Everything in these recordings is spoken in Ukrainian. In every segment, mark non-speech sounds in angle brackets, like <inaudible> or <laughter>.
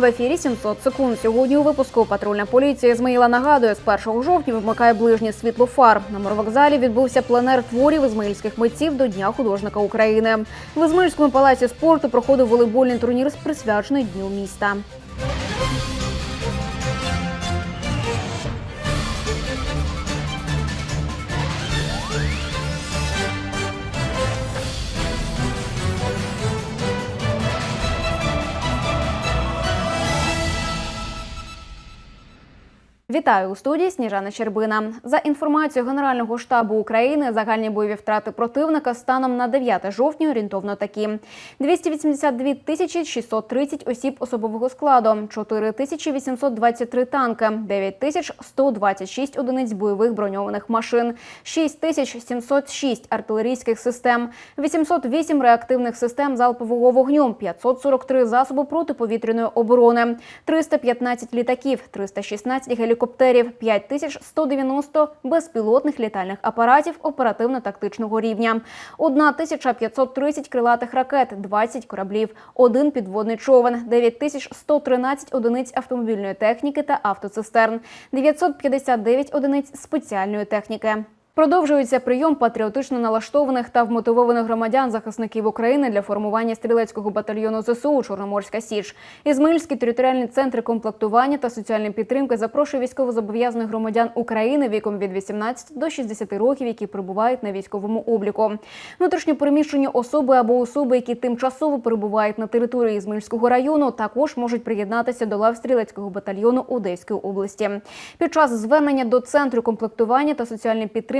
В ефірі 700 секунд. Сьогодні у випуску патрульна поліція Ізмаїла нагадує, з 1 жовтня вимикає ближнє світло фар. На морвокзалі відбувся пленер творів ізмаїльських митців до Дня художника України. В Ізмаїльському палаці спорту проходив волейбольний турнір, присвячений Дню міста. Вітаю у студії Сніжана Щербина. За інформацією Генерального штабу України, загальні бойові втрати противника станом на 9 жовтня орієнтовно такі: 282 тисячі 630 осіб особового складу, 4 тисячі 823 танки, 9 тисяч 126 одиниць бойових броньованих машин, 6 тисяч 706 артилерійських систем, 808 реактивних систем залпового вогню, 543 засоби протиповітряної оборони, 315 літаків, 316 гелікоптерів, 5190 безпілотних літальних апаратів оперативно-тактичного рівня, 1530 крилатих ракет, 20 кораблів, один підводний човен, 9113 одиниць автомобільної техніки та автоцистерн, 959 одиниць спеціальної техніки. Продовжується прийом патріотично налаштованих та вмотивованих громадян захисників України для формування стрілецького батальйону ЗСУ Чорноморська Січ. Ізмаїльські територіальні центри комплектування та соціальної підтримки запрошує військовозобов'язаних громадян України віком від 18 до 60 років, які перебувають на військовому обліку. Внутрішньо переміщені особи або особи, які тимчасово перебувають на території Ізмаїльського району, також можуть приєднатися до лав стрілецького батальйону Одеської області. Під час звернення до центру комплектування та соціальної підтримки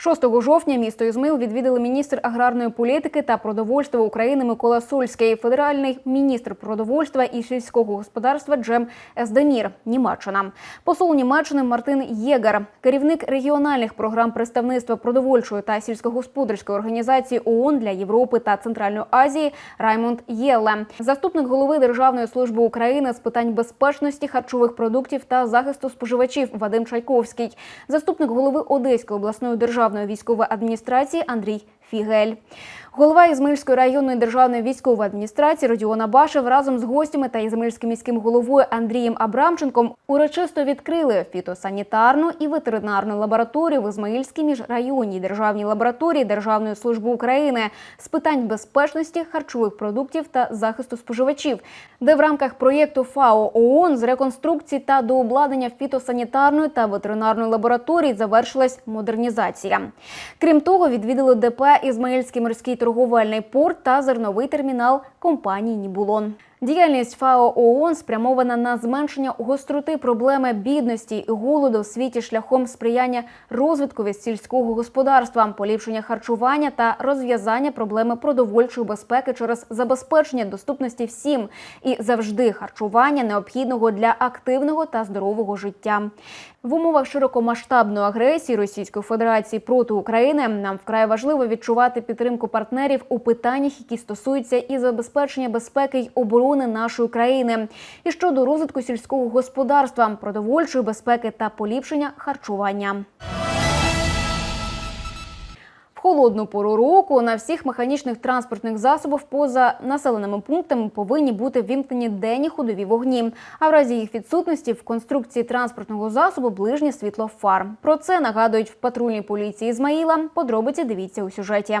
6 жовтня місто Ізмаїл відвідали міністр аграрної політики та продовольства України Микола Сольський, федеральний міністр продовольства і сільського господарства Джем Ездемір, Німеччина, посол Німеччини Мартин Єгар, керівник регіональних програм представництва продовольчої та сільськогосподарської організації ООН для Європи та Центральної Азії Раймонд Єле, заступник голови Державної служби України з питань безпечності харчових продуктів та захисту споживачів Вадим Чайковський, заступник голови Одеської обласної державної державної військової адміністрації Андрій Фігель. Голова Ізмаїльської районної державної військової адміністрації Родіона Башев разом з гостями та ізмаїльським міським головою Андрієм Абрамченком урочисто відкрили фітосанітарну і ветеринарну лабораторію в Ізмаїльській міжрайонній державній лабораторії Державної служби України з питань безпечності харчових продуктів та захисту споживачів, де в рамках проєкту ФАО ООН з реконструкції та дообладнання фітосанітарної та ветеринарної лабораторії завершилась модернізація. Крім того, відвідали ДП Ізмаїльський морський торговельний порт та зерновий термінал компанії Нібулон. Діяльність ФАО ООН спрямована на зменшення гостроти проблеми бідності і голоду в світі шляхом сприяння розвитку сільського господарства, поліпшення харчування та розв'язання проблеми продовольчої безпеки через забезпечення доступності всім і завжди харчування необхідного для активного та здорового життя. В умовах широкомасштабної агресії Російської Федерації проти України нам вкрай важливо відчувати підтримку партнерів у питаннях, які стосуються і забезпечення безпеки й оборони нашої країни, і щодо розвитку сільського господарства, продовольчої безпеки та поліпшення харчування. В холодну пору року на всіх механічних транспортних засобах поза населеними пунктами повинні бути вімкнені денні ходові вогні. А в разі їх відсутності в конструкції транспортного засобу ближнє світло фар. Про це нагадують в патрульній поліції Ізмаїла. Подробиці дивіться у сюжеті.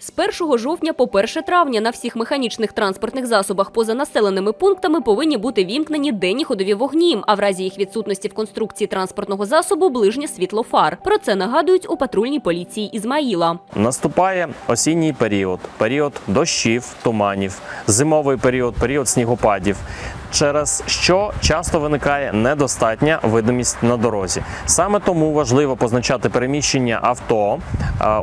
З 1 жовтня по 1 травня на всіх механічних транспортних засобах поза населеними пунктами повинні бути вімкнені денні ходові вогні, а в разі їх відсутності в конструкції транспортного засобу ближнє світло фар. Про це нагадують у патрульній поліції Ізмаїла. Наступає осінній період, період дощів, туманів, зимовий період, період снігопадів. Через що часто виникає недостатня видимість на дорозі. Саме тому важливо позначати переміщення авто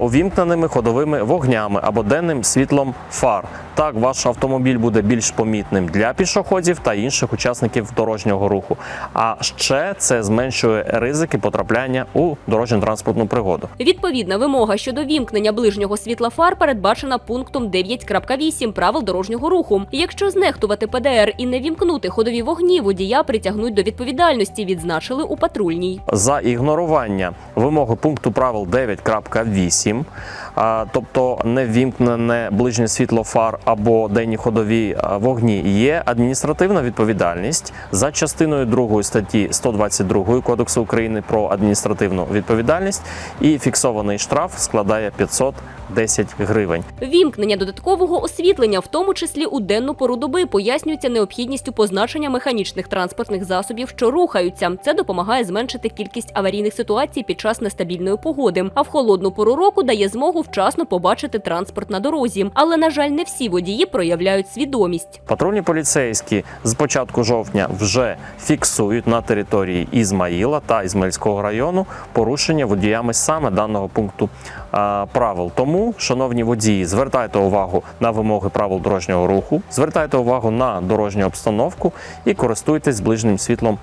увімкненими ходовими вогнями або денним світлом фар. Так ваш автомобіль буде більш помітним для пішоходів та інших учасників дорожнього руху. А ще це зменшує ризики потрапляння у дорожньо-транспортну пригоду. Відповідна вимога щодо вімкнення ближнього світла фар передбачена пунктом 9.8 правил дорожнього руху. Якщо знехтувати ПДР і не вімкнути вімкнути ходові вогні, водія притягнуть до відповідальності, відзначили у патрульній. за ігнорування вимоги пункту правил 9.8, а, тобто не ввімкнене ближнє світло фар або денні ходові вогні, є адміністративна відповідальність за частиною 2 статті 122 Кодексу України про адміністративну відповідальність, і фіксований штраф складає 510 гривень. Вімкнення додаткового освітлення, в тому числі у денну пору доби, пояснюється необхідністю позначення механічних транспортних засобів, що рухаються. Це допомагає зменшити кількість аварійних ситуацій під час нестабільної погоди. А в холодну пору року дає змогу вчасно побачити транспорт на дорозі. Але на жаль, не всі водії проявляють свідомість. Патрульні поліцейські з початку жовтня вже фіксують на території Ізмаїла та Ізмаїльського району порушення водіями саме даного пункту а, правил. Тому, шановні водії, звертайте увагу на вимоги правил дорожнього руху, звертайте увагу на дорожню обстановку і користуйтесь ближнім світлом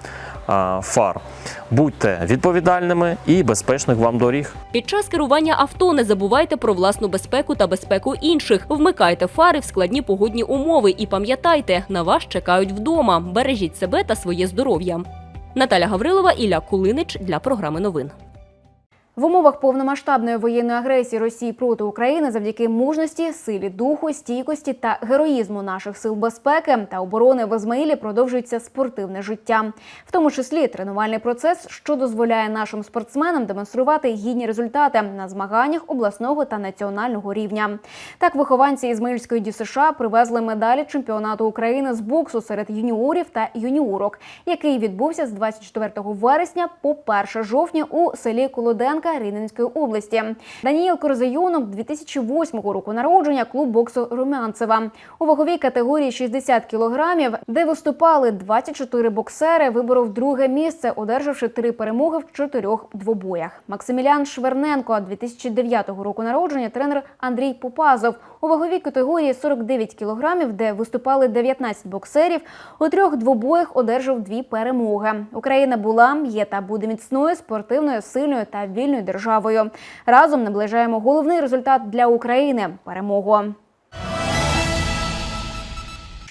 фар. Будьте відповідальними і безпечних вам доріг. Під час керування авто не забувайте про власну безпеку та безпеку інших. Вмикайте фари в складні погодні умови і пам'ятайте, на вас чекають вдома. Бережіть себе та своє здоров'я. Наталя Гаврилова, Ілля Кулинич для програми новин. В умовах повномасштабної воєнної агресії Росії проти України завдяки мужності, силі духу, стійкості та героїзму наших сил безпеки та оборони в Ізмаїлі продовжується спортивне життя, в тому числі тренувальний процес, що дозволяє нашим спортсменам демонструвати гідні результати на змаганнях обласного та національного рівня. Так, вихованці Ізмаїльської ДЮСШ привезли медалі чемпіонату України з боксу серед юніорів та юніорок, який відбувся з 24 вересня по 1 жовтня у селі Колоденка Рівненської області. Даніїл Корзайонок 2008 року народження, клуб боксу Румянцева. У ваговій категорії 60 кілограмів, де виступали 24 боксери, виборов друге місце, одержавши три перемоги в чотирьох двобоях. Максимілян Шверненко 2009 року народження, тренер Андрій Попазов. У ваговій категорії 49 кілограмів, де виступали 19 боксерів, у трьох двобоях одержав дві перемоги. Україна була, є та буде міцною, спортивною, сильною та вільною державою. Разом наближаємо головний результат для України перемогу.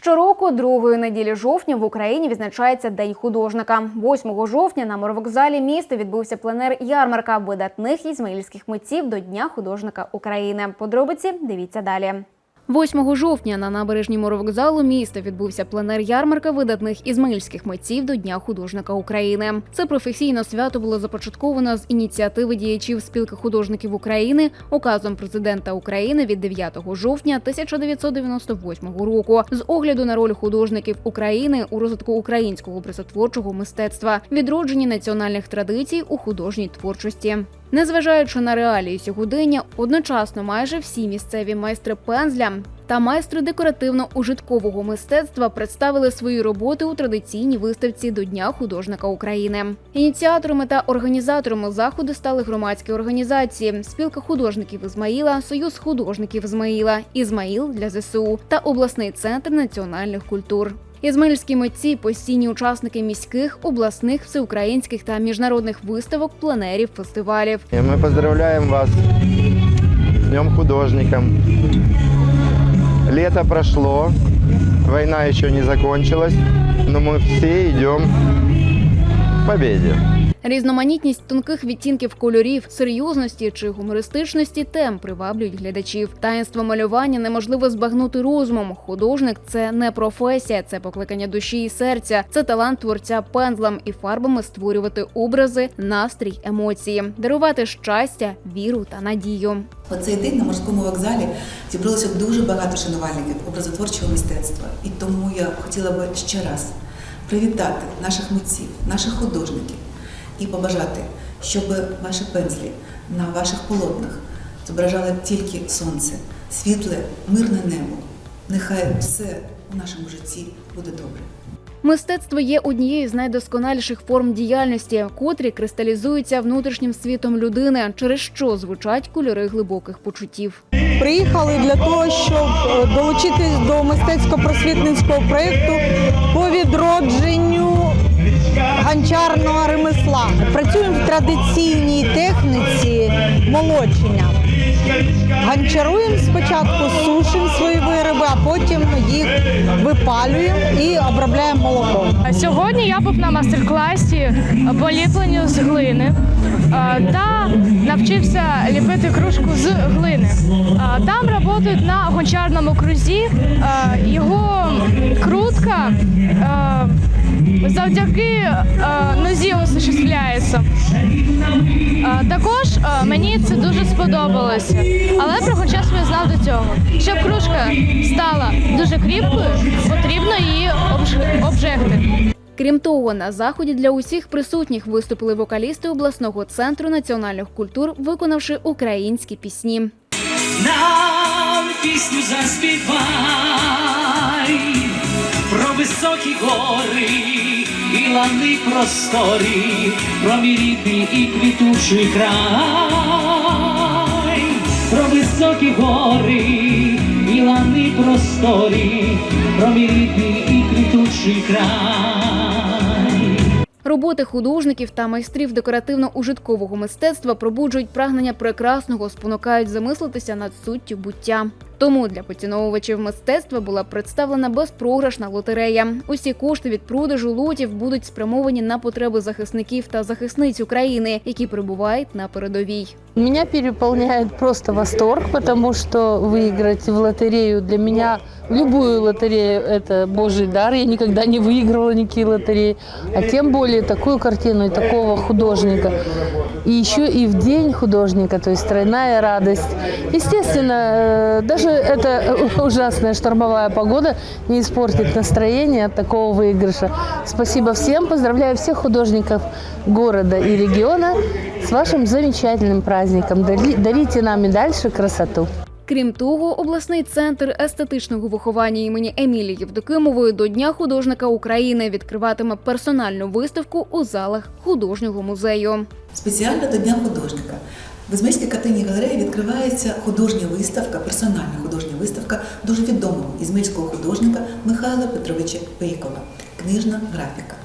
Щороку, другої неділі жовтня в Україні відзначається День художника. 8 жовтня на морвокзалі міста відбувся пленер ярмарка видатних ізмаїльських митців до Дня художника України. Подробиці дивіться далі. 8 жовтня на набережній морвокзалу міста відбувся пленер ярмарка видатних ізмаїльських митців до Дня художника України. Це професійне свято було започатковано з ініціативи діячів спілки художників України указом президента України від 9 жовтня 1998 року з огляду на роль художників України у розвитку українського образотворчого мистецтва, відродженні національних традицій у художній творчості. Незважаючи на реалії сьогодення, одночасно майже всі місцеві майстри пензля та майстри декоративно-ужиткового мистецтва представили свої роботи у традиційній виставці до Дня художника України. Ініціаторами та організаторами заходу стали громадські організації, спілка художників Ізмаїла, Союз художників Ізмаїла, Ізмаїл для ЗСУ та обласний центр національних культур. Ізмаїльські митці постійні учасники міських, обласних, всеукраїнських та міжнародних виставок, пленерів, фестивалів. Ми поздравляємо вас з Днем художника. Лето пройшло, війна ще не закінчилась, але ми всі йдемо к победе. Різноманітність тонких відтінків кольорів, серйозності чи гумористичності тем приваблюють глядачів. Таїнство малювання неможливо збагнути розумом. Художник це не професія, це покликання душі і серця, це талант творця пензлем і фарбами створювати образи, настрій, емоції, дарувати щастя, віру та надію. У цей день на морському вокзалі зібралося дуже багато шанувальників образотворчого мистецтва. І тому я хотіла би ще раз привітати наших митців, наших художників і побажати, щоб ваші пензлі на ваших полотнах зображали тільки сонце, світле, мирне небо. Нехай все у нашому житті буде добре. Мистецтво є однією з найдосконаліших форм діяльності, котрі кристалізуються внутрішнім світом людини, через що звучать кольори глибоких почуттів. Приїхали для того, щоб е, долучитись до мистецько-просвітницького проєкту по відродженню ганчарного ремесла. Працюємо в традиційній техніці молочення. Ганчаруємо спочатку, сушимо свої вироби, а потім їх випалюємо і обробляємо молоком. Сьогодні я був на майстер-класі по ліпленню з глини та навчився ліпити кружку з глини. Там працюють на гончарному крузі. Його крутка завдяки е, нозі осуществляється. Е, Також е, мені це дуже сподобалося, але трохи часу я знав до цього. Щоб кружка стала дуже кріпкою, потрібно її обжегти. Крім того, на заході для усіх присутніх виступили вокалісти обласного центру національних культур, виконавши українські пісні. нам пісню заспівай про високі гори і лани просторі, про мій рідний і квітучий край, про високі гори і лани просторі, про мій рідний і квітучий край. Роботи художників та майстрів декоративно-ужиткового мистецтва пробуджують прагнення прекрасного, спонукають замислитися над суттю буття. Тому для поціновувачів мистецтва була представлена безпрограшна лотерея. Усі кошти від продажу лотів будуть спрямовані на потреби захисників та захисниць України, які перебувають на передовій. Меня переполняет просто восторг, потому что выиграть в лотерею для меня, любую лотерею, это божий дар. Я никогда не выигрывала никакие лотереи. А тем более такую картину и такого художника. И еще и в день художника, то есть тройная радость. Естественно, э, даже эта <laughs> ужасная штормовая погода не испортит настроение от такого выигрыша. Спасибо всем, поздравляю всех художников города и региона с вашим замечательным праздником. Дари- Дарите нам и дальше красоту. Крім того, обласний центр естетичного виховання імені Емілії Євдокимової до Дня художника України відкриватиме персональну виставку у залах художнього музею. Спеціально до Дня художника. в Ізмельській картинній галереї відкривається художня виставка, персональна художня виставка дуже відомого ізмельського художника Михайла Петровича Пейкова, книжна графіка.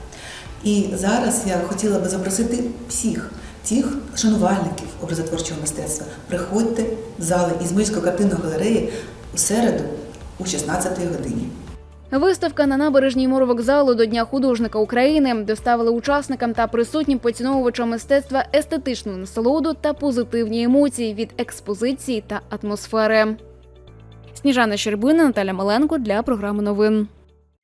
І зараз я хотіла би запросити всіх тих шанувальників образотворчого мистецтва. Приходьте в зали Ізмельської картинної галереї у середу о 16 годині. Виставка на набережній морвокзалу до Дня художника України доставила учасникам та присутнім поціновувачам мистецтва естетичну насолоду та позитивні емоції від експозиції та атмосфери. Сніжана Щербина, Наталя Маленко для програми новин.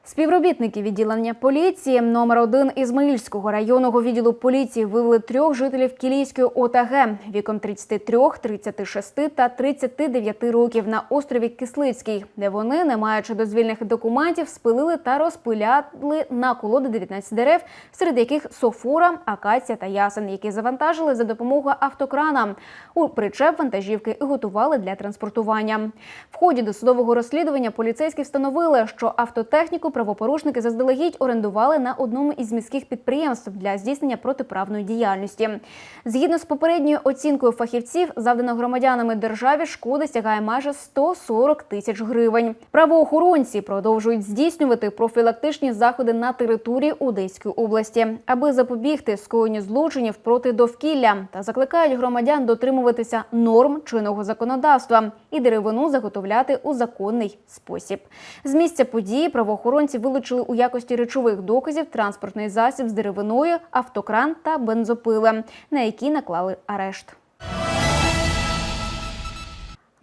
Співробітники відділення поліції номер 1 Ізмаїльського районного відділу поліції вивели трьох жителів Кілійської ОТГ віком 33, 36 та 39 років на острові Кислицький, де вони, не маючи дозвільних документів, спилили та розпиляли на колоди 19 дерев, серед яких софора, акація та ясен, які завантажили за допомогою автокрана у причеп вантажівки і готували для транспортування. В ході досудового розслідування поліцейські встановили, що автотехніку правопорушники заздалегідь орендували на одному із міських підприємств для здійснення протиправної діяльності. Згідно з попередньою оцінкою фахівців, завдана громадянами державі шкоди сягає майже 140 тисяч гривень. Правоохоронці продовжують здійснювати профілактичні заходи на території Одеської області, аби запобігти скоєнню злочинів проти довкілля та закликають громадян дотримуватися норм чинного законодавства і деревину заготовляти у законний спосіб. З місця події правоохоронці вилучили у якості речових доказів транспортний засіб з деревиною, автокран та бензопили, на які наклали арешт.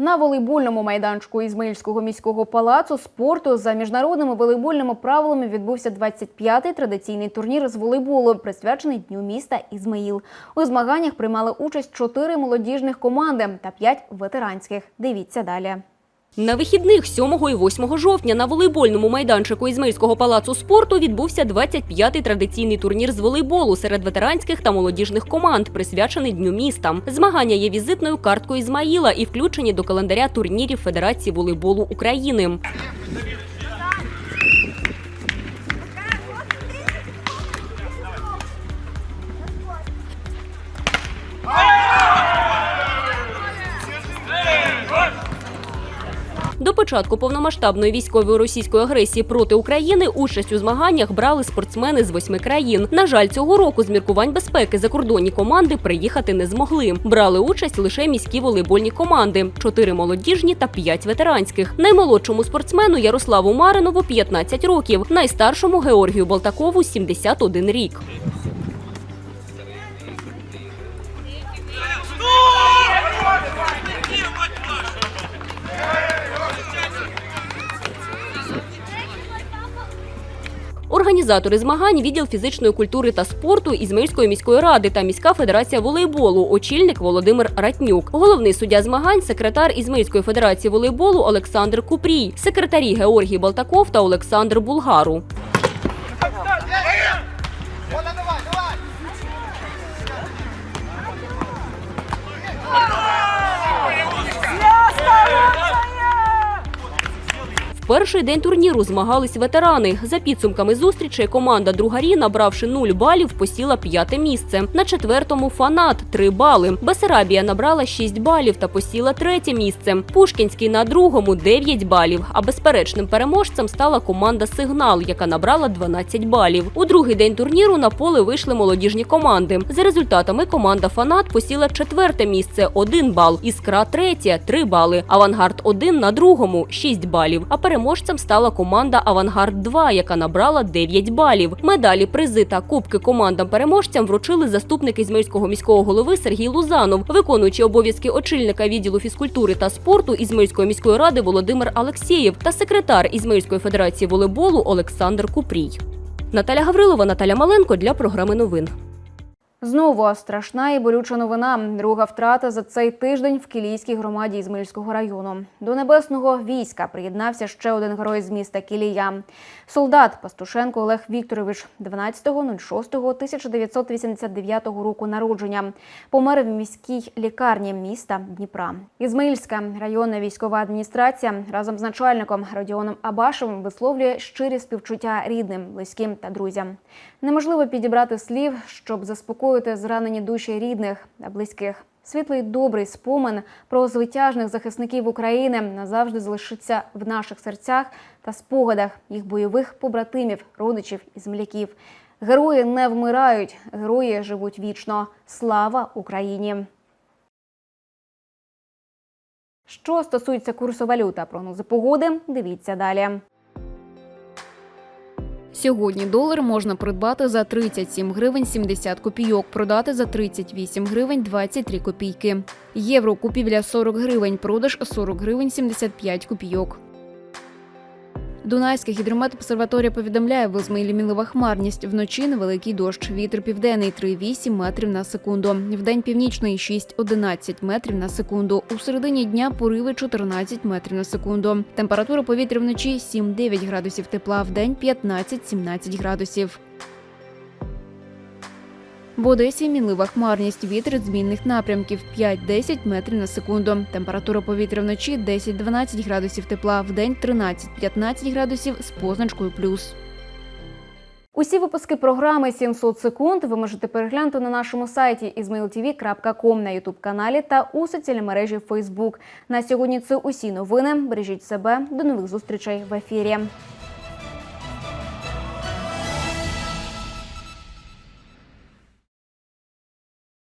На волейбольному майданчику Ізмаїльського міського палацу спорту за міжнародними волейбольними правилами відбувся 25-й традиційний турнір з волейболу, присвячений Дню міста Ізмаїл. У змаганнях приймали участь чотири молодіжних команди та п'ять ветеранських. Дивіться далі. На вихідних 7 і 8 жовтня на волейбольному майданчику Ізмаїльського палацу спорту відбувся 25-й традиційний турнір з волейболу серед ветеранських та молодіжних команд, присвячений Дню міста. Змагання є візитною карткою Ізмаїла і включені до календаря турнірів Федерації волейболу України. Початку повномасштабної військової російської агресії проти України участь у змаганнях брали спортсмени з восьми країн. На жаль, цього року з міркувань безпеки закордонні команди приїхати не змогли. Брали участь лише міські волейбольні команди: чотири молодіжні та п'ять ветеранських. Наймолодшому спортсмену Ярославу Маринову 15 років, найстаршому Георгію Болтакову 71 рік. Організатори змагань відділ фізичної культури та спорту Ізмаїльської міської ради та міська федерація волейболу, очільник Володимир Ратнюк. Головний суддя змагань, секретар Ізмаїльської федерації волейболу Олександр Купрій, секретарі Георгій Балтаков та Олександр Булгару. Перший день турніру змагались ветерани. За підсумками зустрічей команда Другарі, набравши 0 балів, посіла п'яте місце. На четвертому фанат 3 бали. Бесарабія набрала 6 балів та посіла третє місце. Пушкінський на другому 9 балів. А безперечним переможцем стала команда Сигнал, яка набрала 12 балів. У другий день турніру на поле вийшли молодіжні команди. За результатами команда Фанат посіла четверте місце 1 бал. Іскра третє 3 бали. Авангард 1 на другому 6 балів. А переможцем стала команда Авангард 2, яка набрала 9 балів. Медалі, призи та кубки командам-переможцям вручили заступник Ізмаїльського міського голови Сергій Лузанов, виконуючий обов'язки очільника відділу фізкультури та спорту Ізмаїльської міської ради Володимир Алексєєв та секретар Ізмаїльської федерації волейболу Олександр Купрій. Наталя Гаврилова, Наталя Маленко для програми новин. Знову страшна і болюча новина. Друга втрата за цей тиждень в Кілійській громаді Ізмаїльського району. До небесного війська приєднався ще один герой з міста Кілія. Солдат Пастушенко Олег Вікторович, 12.06.1989 року народження. Помер в міській лікарні міста Дніпра. Ізмаїльська районна військова адміністрація разом з начальником Родіоном Абашевим висловлює щирі співчуття рідним, близьким та друзям. Неможливо підібрати слів, щоб заспокоїти зранені душі рідних та близьких. Світлий добрий спомин про звитяжних захисників України назавжди залишиться в наших серцях та спогадах їх бойових побратимів, родичів і земляків. Герої не вмирають, герої живуть вічно. Слава Україні! Що стосується курсу валют та прогнози погоди, дивіться далі. Сьогодні долар можна придбати за 37 гривень 70 копійок, продати за 38 гривень 23 копійки. Євро купівля 40 гривень, продаж 40 гривень 75 копійок. Дунайська гідрометобсерваторія повідомляє, в хмарність. Вночі невеликий дощ. Вітер південний 3,8 метрів на секунду. Вдень північний 6,11 метрів на секунду. У середині дня пориви 14 метрів на секунду. Температура повітря вночі 7-9 градусів тепла, вдень 15-17 градусів. В Одесі мінлива хмарність, вітер змінних напрямків 5-10 метрів на секунду. Температура повітря вночі 10-12 градусів тепла, вдень 13-15 градусів з позначкою плюс. Усі випуски програми «700 секунд ви можете переглянути на нашому сайті izmailtv.com, на ютуб-каналі та у соціальній мережі Facebook. На сьогодні це усі новини. Бережіть себе. До нових зустрічей в ефірі.